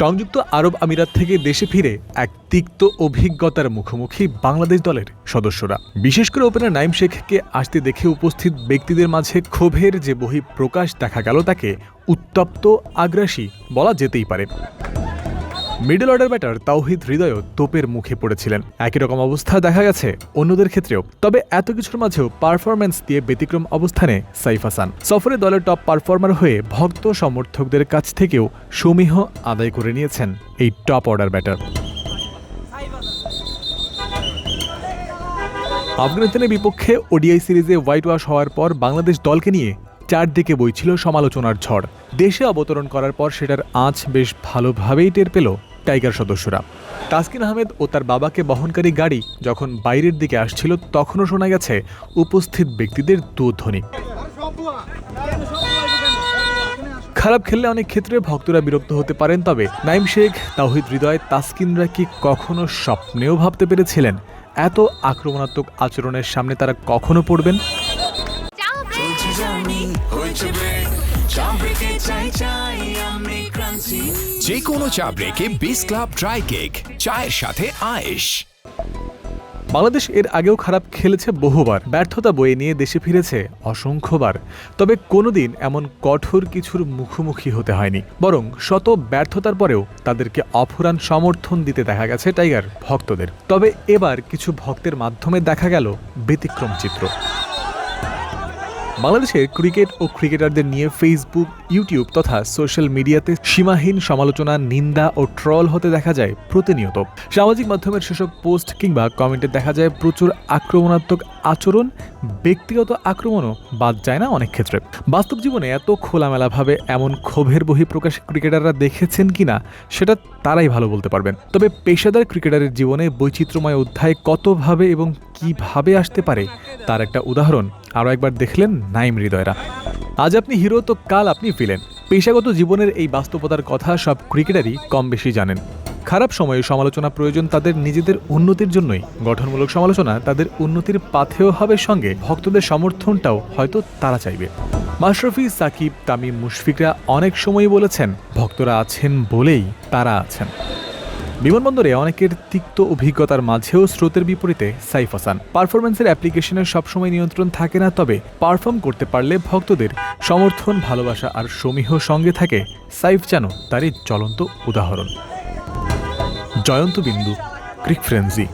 সংযুক্ত আরব আমিরাত থেকে দেশে ফিরে এক তিক্ত অভিজ্ঞতার মুখোমুখি বাংলাদেশ দলের সদস্যরা। বিশেষ করে ওপেনার নাইম শেখকে আসতে দেখে উপস্থিত ব্যক্তিদের মাঝে ক্ষোভের যে বহি প্রকাশ দেখা গেল তাকে উত্তপ্ত, আগ্রাসী বলা যেতেই পারে। মিডল অর্ডার ব্যাটার তাওহিদ হৃদয়ও তোপের মুখে পড়েছিলেন। একই রকম অবস্থা দেখা গেছে অন্যদের ক্ষেত্রেও। তবে এত কিছুর মাঝেও পারফরম্যান্স দিয়ে ব্যতিক্রম অবস্থানে সাইফ হাসান। সফরে দলের টপ পারফর্মার হয়ে ভক্ত সমর্থকদের কাছ থেকেও সমীহ আদায় করে নিয়েছেন এই টপ অর্ডার ব্যাটার। আফগানিস্তানের বিপক্ষে ওডিআই সিরিজে হোয়াইট ওয়াশ হওয়ার পর বাংলাদেশ দলকে নিয়ে চারদিকে বইছিল সমালোচনার ঝড়। দেশে অবতরণ করার পর সেটার আঁচ বেশ ভালোভাবেই টের পেল টাইগার সদস্যরা। তাসকিন আহমেদ ও তার বাবাকে বহনকারী গাড়ি যখন বাইরের দিকে আসছিল, তখনও শোনা গেছে উপস্থিত ব্যক্তিদের দুধ্বনি। খারাপ খেললে অনেক ক্ষেত্রে ভক্তরা বিরক্ত হতে পারেন, তবে নাইম শেখ, তাওহিদ হৃদয়, তাসকিনরা কি কখনো স্বপ্নেও ভাবতে পেরেছিলেন? এত আক্রমণাত্মক আচরণের সামনে তারা কখনো পড়বেন? চাই চাই, আমি ক্রান্তি। যে কোনো চা ব্রেকে বিস ক্লাব ড্রাই কেক চায়ের সাথে আয়েশ। বাংলাদেশ এর আগেও খারাপ খেলেছে বহুবার। ব্যর্থতা বয়ে নিয়ে দেশে ফিরেছে অসংখ্যবার। তবে কোনোদিন এমন কঠোর কিছুর মুখোমুখি হতে হয়নি। বরং শত ব্যর্থতার পরেও তাদেরকে অফুরান সমর্থন দিতে দেখা গেছে টাইগার ভক্তদের। তবে এবার কিছু ভক্তের মাধ্যমে দেখা গেল ব্যতিক্রম চিত্র। বাংলাদেশের ক্রিকেট ও ক্রিকেটারদের নিয়ে ফেসবুক ইউটিউব তথা সোশ্যাল মিডিয়াতে সীমাহীন সমালোচনা, নিন্দা ও ট্রল হতে দেখা যায় প্রতিনিয়ত। সামাজিক মাধ্যমের সেসব পোস্ট কিংবা কমেন্টে দেখা যায় প্রচুর আক্রমণাত্মক আচরণ, ব্যক্তিগত আক্রমণও বাদ যায় না অনেক ক্ষেত্রে। বাস্তব জীবনে এত খোলামেলাভাবে এমন ক্ষোভের বহিঃপ্রকাশ ক্রিকেটাররা দেখেছেন কিনা, সেটা তারাই ভালো বলতে পারবেন। তবে পেশাদার ক্রিকেটারের জীবনে বৈচিত্র্যময় অধ্যায় কতভাবে এবং কীভাবে আসতে পারে, তার একটা উদাহরণ আরও একবার দেখলেন নাইম হৃদয়রা। আজ আপনি হিরো, তো কাল আপনি ফিলেন পেশাগত জীবনের এই বাস্তবতার কথা সব ক্রিকেটারই কম বেশি জানেন। খারাপ সময়ে সমালোচনা প্রয়োজন তাদের নিজেদের উন্নতির জন্যই। গঠনমূলক সমালোচনা তাদের উন্নতির পাথেয় হবে সঙ্গে ভক্তদের সমর্থনটাও হয়তো তারা চাইবে। মাশরফি, সাকিব, তামিম, মুশফিকরা অনেক সময়ই বলেছেন, ভক্তরা আছেন বলেই তারা আছেন। বিমানবন্দরে অনেকের তিক্ত অভিজ্ঞতার মাঝেও স্রোতের বিপরীতে সাইফ হাসান। পারফরমেন্সের অ্যাপ্লিকেশনের সবসময় নিয়ন্ত্রণ থাকে না, তবে পারফর্ম করতে পারলে ভক্তদের সমর্থন, ভালোবাসা আর সমীহ সঙ্গে থাকে সাইফ যেন তারই চলন্ত উদাহরণ। জয়ন্ত বিন্দু, ক্রিক ফ্রেন্সি